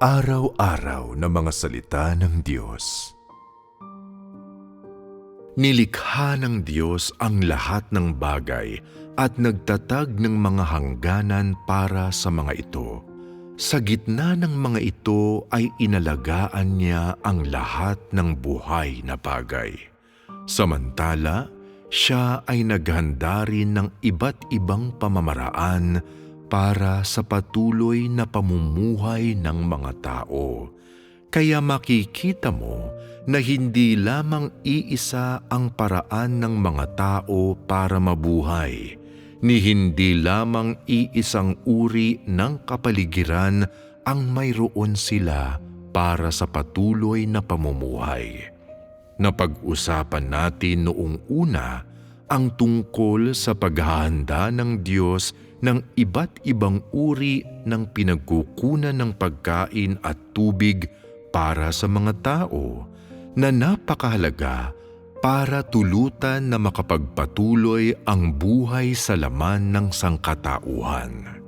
Araw-araw na mga salita ng Diyos. Nilikha ng Diyos ang lahat ng bagay at nagtatag ng mga hangganan para sa mga ito. Sa gitna ng mga ito ay inalagaan niya ang lahat ng buhay na bagay. Samantala, siya ay naghanda rin ng iba't ibang pamamaraan para sa patuloy na pamumuhay ng mga tao. Kaya makikita mo na hindi lamang iisa ang paraan ng mga tao para mabuhay, ni hindi lamang iisang uri ng kapaligiran ang mayroon sila para sa patuloy na pamumuhay. Napag-usapan natin noong una ang tungkol sa paghahanda ng Diyos ng iba't ibang uri ng pinagkukunan ng pagkain at tubig para sa mga tao na napakahalaga para tulutan na makapagpatuloy ang buhay sa laman ng sangkatauhan.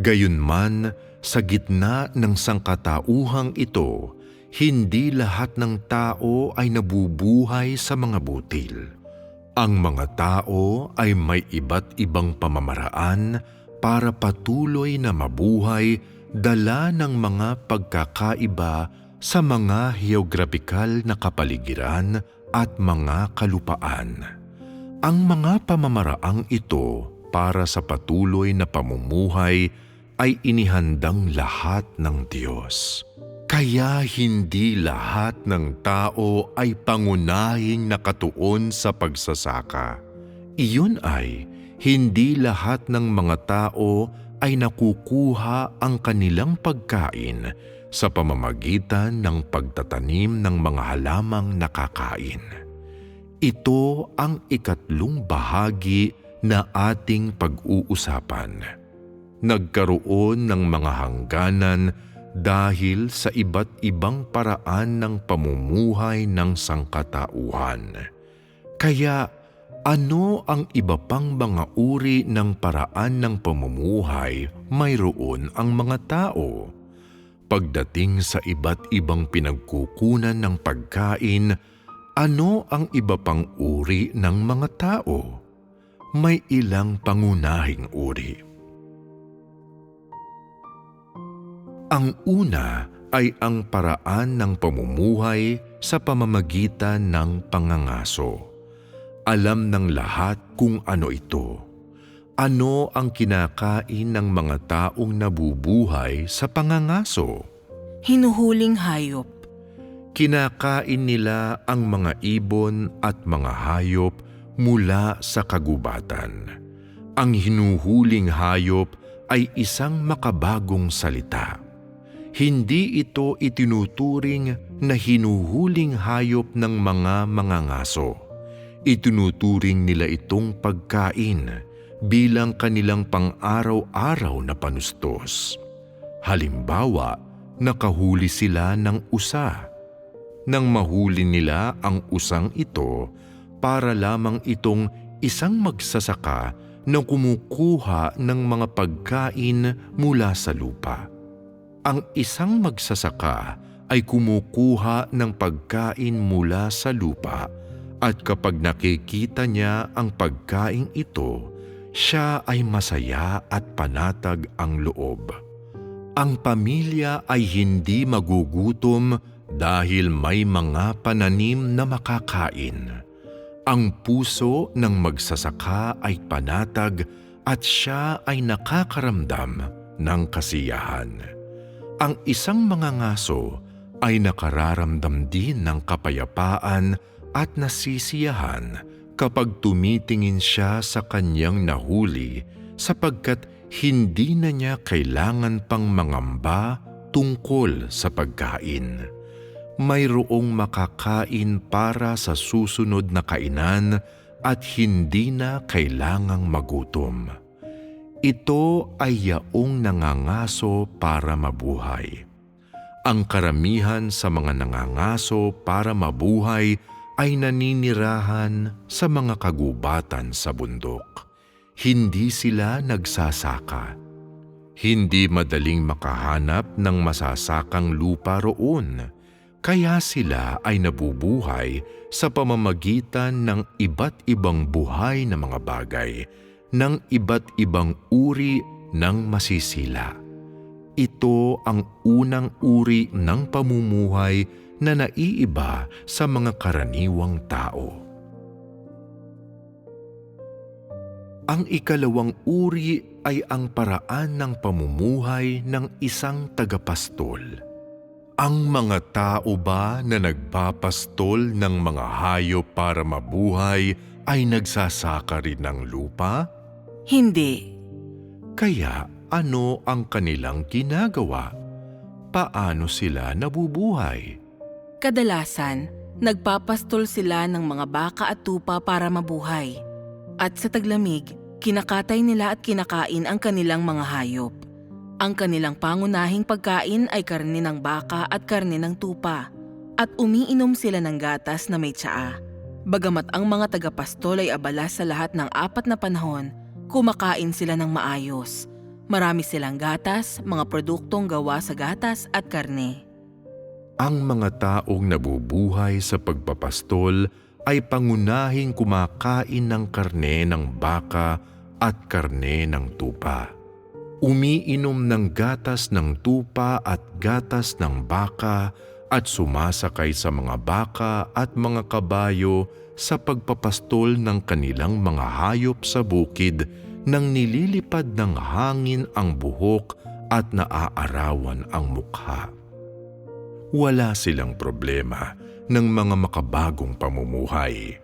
Gayunman, sa gitna ng sangkatauhang ito, hindi lahat ng tao ay nabubuhay sa mga butil. Ang mga tao ay may iba't ibang pamamaraan para patuloy na mabuhay dala ng mga pagkakaiba sa mga geograpikal na kapaligiran at mga kalupaan. Ang mga pamamaraang ito para sa patuloy na pamumuhay ay inihandang lahat ng Diyos. Kaya hindi lahat ng tao ay pangunahing nakatuon sa pagsasaka. Iyon ay hindi lahat ng mga tao ay nakukuha ang kanilang pagkain sa pamamagitan ng pagtatanim ng mga halamang nakakain. Ito ang ikatlong bahagi na ating pag-uusapan. Nagkaroon ng mga hangganan dahil sa iba't ibang paraan ng pamumuhay ng sangkatauhan. Kaya ano ang iba pang mga uri ng paraan ng pamumuhay mayroon ang mga tao? Pagdating sa iba't ibang pinagkukunan ng pagkain, ano ang iba pang uri ng mga tao? May ilang pangunahing uri. Ang una ay ang paraan ng pamumuhay sa pamamagitan ng pangangaso. Alam ng lahat kung ano ito. Ano ang kinakain ng mga taong nabubuhay sa pangangaso? Hinuhuling hayop. Kinakain nila ang mga ibon at mga hayop mula sa kagubatan. Ang hinuhuling hayop ay isang makabagong salita hindi ito itinuturing na hinuhuling hayop ng mga mangangaso. Itinuturing nila itong pagkain bilang kanilang pang-araw-araw na panustos. Halimbawa, nakahuli sila ng usa. Nang mahuli nila ang usang ito, para lamang itong isang magsasaka na kumukuha ng mga pagkain mula sa lupa ang isang magsasaka ay kumukuha ng pagkain mula sa lupa at kapag nakikita niya ang pagkain ito, siya ay masaya at panatag ang loob. Ang pamilya ay hindi magugutom dahil may mga pananim na makakain. Ang puso ng magsasaka ay panatag at siya ay nakakaramdam ng kasiyahan ang isang mga ngaso ay nakararamdam din ng kapayapaan at nasisiyahan kapag tumitingin siya sa kanyang nahuli sapagkat hindi na niya kailangan pang mangamba tungkol sa pagkain. Mayroong makakain para sa susunod na kainan at hindi na kailangang magutom. Ito ay yaong nangangaso para mabuhay. Ang karamihan sa mga nangangaso para mabuhay ay naninirahan sa mga kagubatan sa bundok. Hindi sila nagsasaka. Hindi madaling makahanap ng masasakang lupa roon, kaya sila ay nabubuhay sa pamamagitan ng iba't ibang buhay na mga bagay, ng iba't ibang uri ng masisila. Ito ang unang uri ng pamumuhay na naiiba sa mga karaniwang tao. Ang ikalawang uri ay ang paraan ng pamumuhay ng isang tagapastol. Ang mga tao ba na nagpapastol ng mga hayop para mabuhay ay nagsasaka rin ng lupa? Hindi. Kaya ano ang kanilang ginagawa? Paano sila nabubuhay? Kadalasan, nagpapastol sila ng mga baka at tupa para mabuhay. At sa taglamig, kinakatay nila at kinakain ang kanilang mga hayop. Ang kanilang pangunahing pagkain ay karne ng baka at karne ng tupa. At umiinom sila ng gatas na may tsaa. Bagamat ang mga tagapastol ay abala sa lahat ng apat na panahon, kumakain sila ng maayos. Marami silang gatas, mga produktong gawa sa gatas at karne. Ang mga taong nabubuhay sa pagpapastol ay pangunahing kumakain ng karne ng baka at karne ng tupa. Umiinom ng gatas ng tupa at gatas ng baka at sumasakay sa mga baka at mga kabayo sa pagpapastol ng kanilang mga hayop sa bukid nang nililipad ng hangin ang buhok at naaarawan ang mukha wala silang problema ng mga makabagong pamumuhay.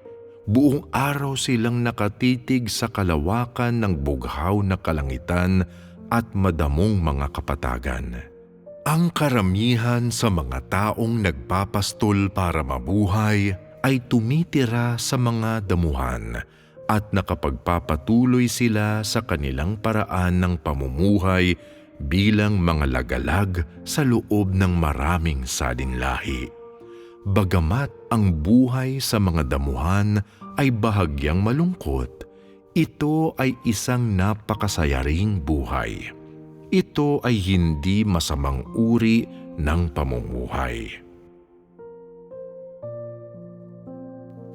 Buong araw silang nakatitig sa kalawakan ng bughaw na kalangitan at madamong mga kapatagan. Ang karamihan sa mga taong nagpapastol para mabuhay ay tumitira sa mga damuhan at nakapagpapatuloy sila sa kanilang paraan ng pamumuhay bilang mga lagalag sa loob ng maraming salinlahi. Bagamat ang buhay sa mga damuhan ay bahagyang malungkot, ito ay isang napakasayaring buhay. Ito ay hindi masamang uri ng pamumuhay.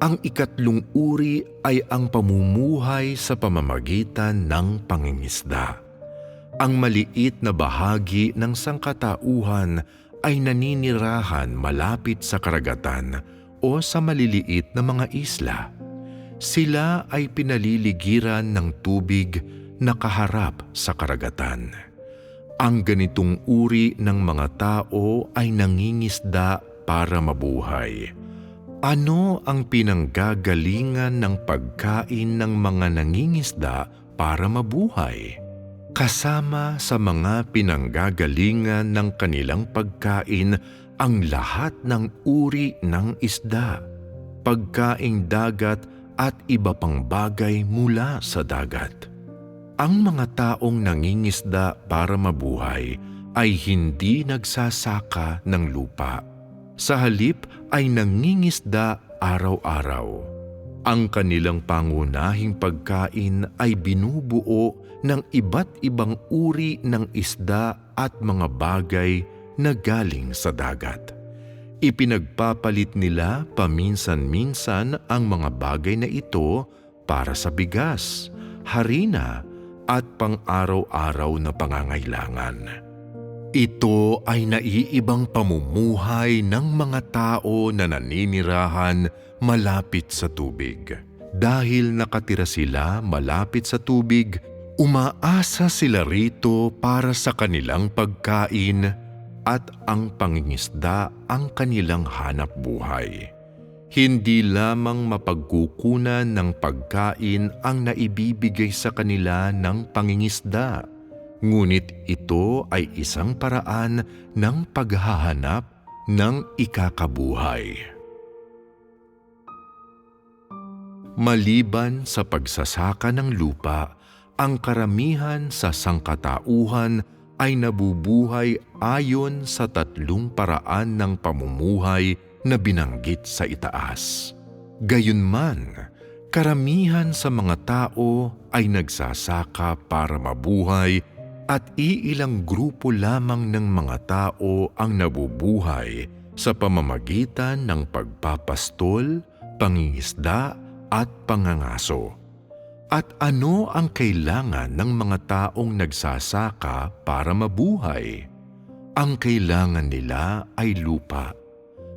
Ang ikatlong uri ay ang pamumuhay sa pamamagitan ng pangingisda ang maliit na bahagi ng sangkatauhan ay naninirahan malapit sa karagatan o sa maliliit na mga isla. Sila ay pinaliligiran ng tubig na kaharap sa karagatan. Ang ganitong uri ng mga tao ay nangingisda para mabuhay. Ano ang pinanggagalingan ng pagkain ng mga nangingisda para mabuhay? Kasama sa mga pinanggagalingan ng kanilang pagkain ang lahat ng uri ng isda, pagkaing dagat at iba pang bagay mula sa dagat. Ang mga taong nangingisda para mabuhay ay hindi nagsasaka ng lupa. Sa halip ay nangingisda araw-araw. Ang kanilang pangunahing pagkain ay binubuo ng iba't ibang uri ng isda at mga bagay na galing sa dagat. Ipinagpapalit nila paminsan-minsan ang mga bagay na ito para sa bigas, harina at pang-araw-araw na pangangailangan. Ito ay naiibang pamumuhay ng mga tao na naninirahan malapit sa tubig. Dahil nakatira sila malapit sa tubig, Umaasa sila rito para sa kanilang pagkain at ang pangingisda ang kanilang hanap buhay. Hindi lamang mapagkukunan ng pagkain ang naibibigay sa kanila ng pangingisda, ngunit ito ay isang paraan ng paghahanap ng ikakabuhay. Maliban sa pagsasaka ng lupa, ang karamihan sa sangkatauhan ay nabubuhay ayon sa tatlong paraan ng pamumuhay na binanggit sa itaas. Gayunman, karamihan sa mga tao ay nagsasaka para mabuhay at iilang grupo lamang ng mga tao ang nabubuhay sa pamamagitan ng pagpapastol, pangingisda at pangangaso. At ano ang kailangan ng mga taong nagsasaka para mabuhay? Ang kailangan nila ay lupa.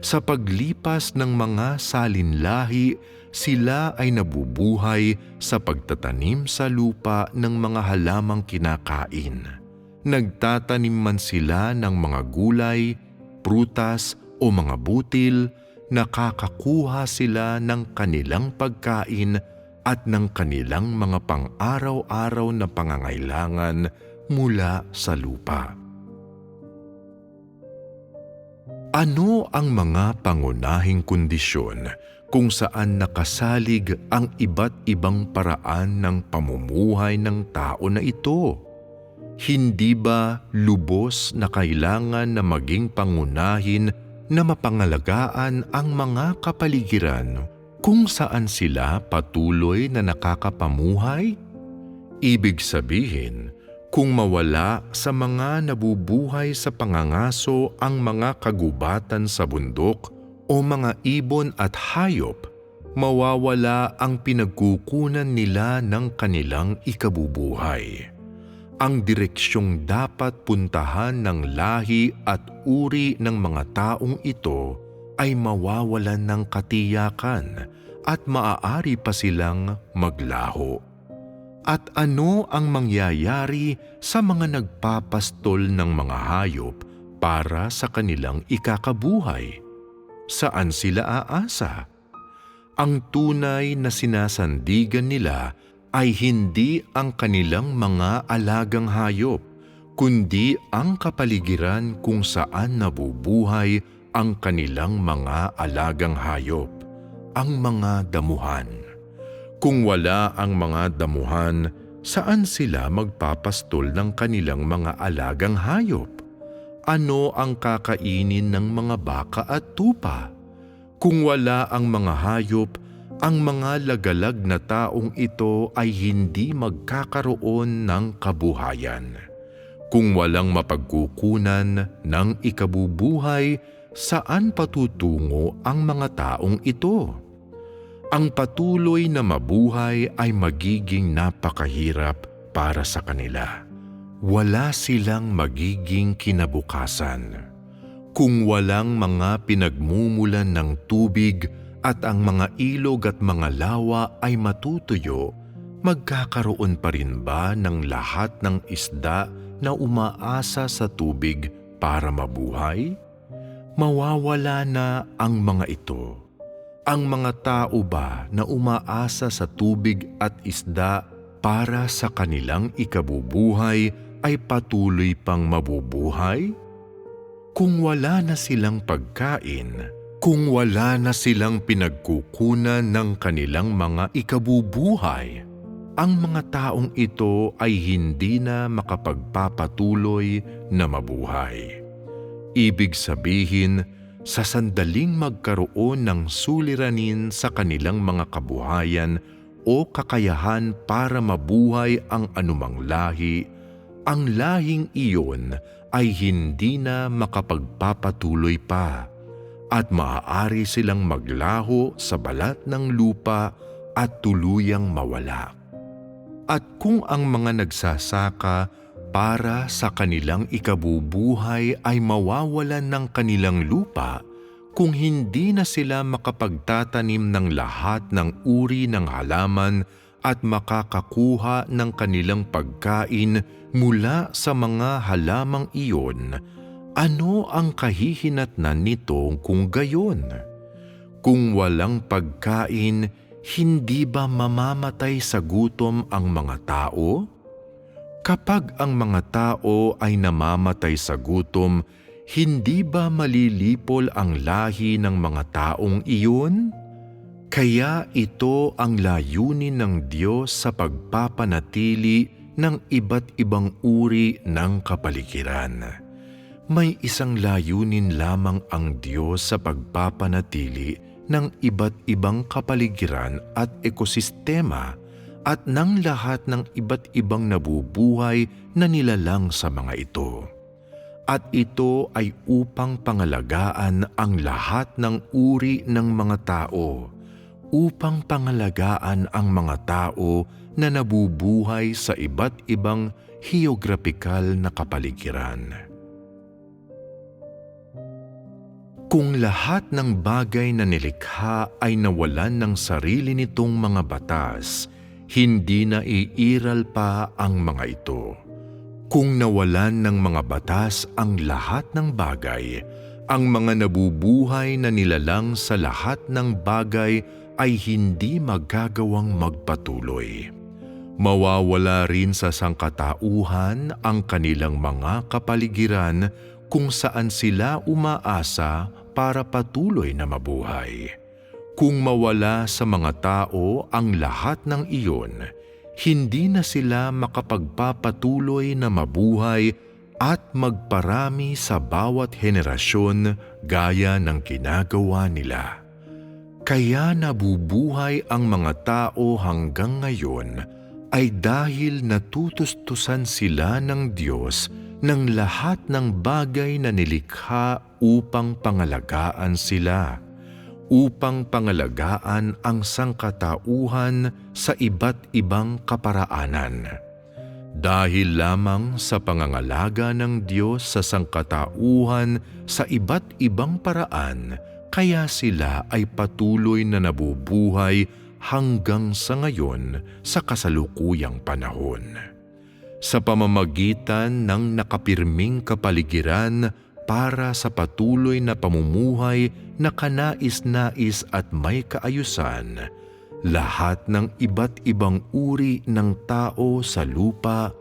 Sa paglipas ng mga salinlahi, sila ay nabubuhay sa pagtatanim sa lupa ng mga halamang kinakain. Nagtatanim man sila ng mga gulay, prutas o mga butil, nakakakuha sila ng kanilang pagkain at ng kanilang mga pang-araw-araw na pangangailangan mula sa lupa. Ano ang mga pangunahing kondisyon kung saan nakasalig ang iba't ibang paraan ng pamumuhay ng tao na ito? Hindi ba lubos na kailangan na maging pangunahin na mapangalagaan ang mga kapaligiran kung saan sila patuloy na nakakapamuhay? Ibig sabihin, kung mawala sa mga nabubuhay sa pangangaso ang mga kagubatan sa bundok o mga ibon at hayop, mawawala ang pinagkukunan nila ng kanilang ikabubuhay. Ang direksyong dapat puntahan ng lahi at uri ng mga taong ito ay mawawalan ng katiyakan at maaari pa silang maglaho. At ano ang mangyayari sa mga nagpapastol ng mga hayop para sa kanilang ikakabuhay? Saan sila aasa? Ang tunay na sinasandigan nila ay hindi ang kanilang mga alagang hayop, kundi ang kapaligiran kung saan nabubuhay ang kanilang mga alagang hayop, ang mga damuhan. Kung wala ang mga damuhan, saan sila magpapastol ng kanilang mga alagang hayop? Ano ang kakainin ng mga baka at tupa? Kung wala ang mga hayop, ang mga lagalag na taong ito ay hindi magkakaroon ng kabuhayan. Kung walang mapagkukunan ng ikabubuhay, saan patutungo ang mga taong ito? ang patuloy na mabuhay ay magiging napakahirap para sa kanila. Wala silang magiging kinabukasan. Kung walang mga pinagmumulan ng tubig at ang mga ilog at mga lawa ay matutuyo, magkakaroon pa rin ba ng lahat ng isda na umaasa sa tubig para mabuhay? Mawawala na ang mga ito. Ang mga tao ba na umaasa sa tubig at isda para sa kanilang ikabubuhay ay patuloy pang mabubuhay? Kung wala na silang pagkain, kung wala na silang pinagkukunan ng kanilang mga ikabubuhay, ang mga taong ito ay hindi na makapagpapatuloy na mabuhay. Ibig sabihin, sa sandaling magkaroon ng suliranin sa kanilang mga kabuhayan o kakayahan para mabuhay ang anumang lahi, ang lahing iyon ay hindi na makapagpapatuloy pa at maaari silang maglaho sa balat ng lupa at tuluyang mawala. At kung ang mga nagsasaka para sa kanilang ikabubuhay ay mawawalan ng kanilang lupa kung hindi na sila makapagtatanim ng lahat ng uri ng halaman at makakakuha ng kanilang pagkain mula sa mga halamang iyon, ano ang kahihinatnan nito kung gayon? Kung walang pagkain, hindi ba mamamatay sa gutom ang mga tao? Kapag ang mga tao ay namamatay sa gutom, hindi ba malilipol ang lahi ng mga taong iyon? Kaya ito ang layunin ng Diyos sa pagpapanatili ng iba't ibang uri ng kapaligiran. May isang layunin lamang ang Diyos sa pagpapanatili ng iba't ibang kapaligiran at ekosistema at ng lahat ng iba't ibang nabubuhay na nilalang sa mga ito. At ito ay upang pangalagaan ang lahat ng uri ng mga tao, upang pangalagaan ang mga tao na nabubuhay sa iba't ibang geographical na kapaligiran. Kung lahat ng bagay na nilikha ay nawalan ng sarili nitong mga batas, hindi na iiral pa ang mga ito. Kung nawalan ng mga batas ang lahat ng bagay, ang mga nabubuhay na nilalang sa lahat ng bagay ay hindi magagawang magpatuloy. Mawawala rin sa sangkatauhan ang kanilang mga kapaligiran kung saan sila umaasa para patuloy na mabuhay. Kung mawala sa mga tao ang lahat ng iyon, hindi na sila makapagpapatuloy na mabuhay at magparami sa bawat henerasyon gaya ng ginagawa nila. Kaya nabubuhay ang mga tao hanggang ngayon ay dahil natutustusan sila ng Diyos ng lahat ng bagay na nilikha upang pangalagaan sila, upang pangalagaan ang sangkatauhan sa iba't ibang kaparaanan. Dahil lamang sa pangangalaga ng Diyos sa sangkatauhan sa iba't ibang paraan, kaya sila ay patuloy na nabubuhay hanggang sa ngayon sa kasalukuyang panahon. Sa pamamagitan ng nakapirming kapaligiran para sa patuloy na pamumuhay na kanais-nais at may kaayusan, lahat ng iba't ibang uri ng tao sa lupa,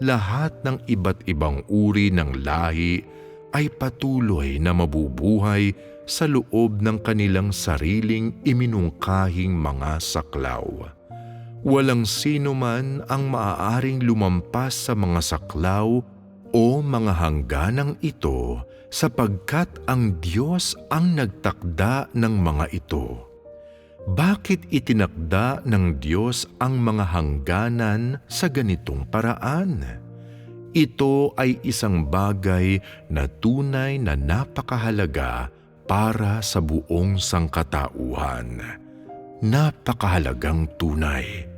lahat ng iba't ibang uri ng lahi ay patuloy na mabubuhay sa loob ng kanilang sariling iminungkahing mga saklaw. Walang sino man ang maaaring lumampas sa mga saklaw o mga hangganang ito sapagkat ang Diyos ang nagtakda ng mga ito. Bakit itinakda ng Diyos ang mga hangganan sa ganitong paraan? Ito ay isang bagay na tunay na napakahalaga para sa buong sangkatauhan. Napakahalagang tunay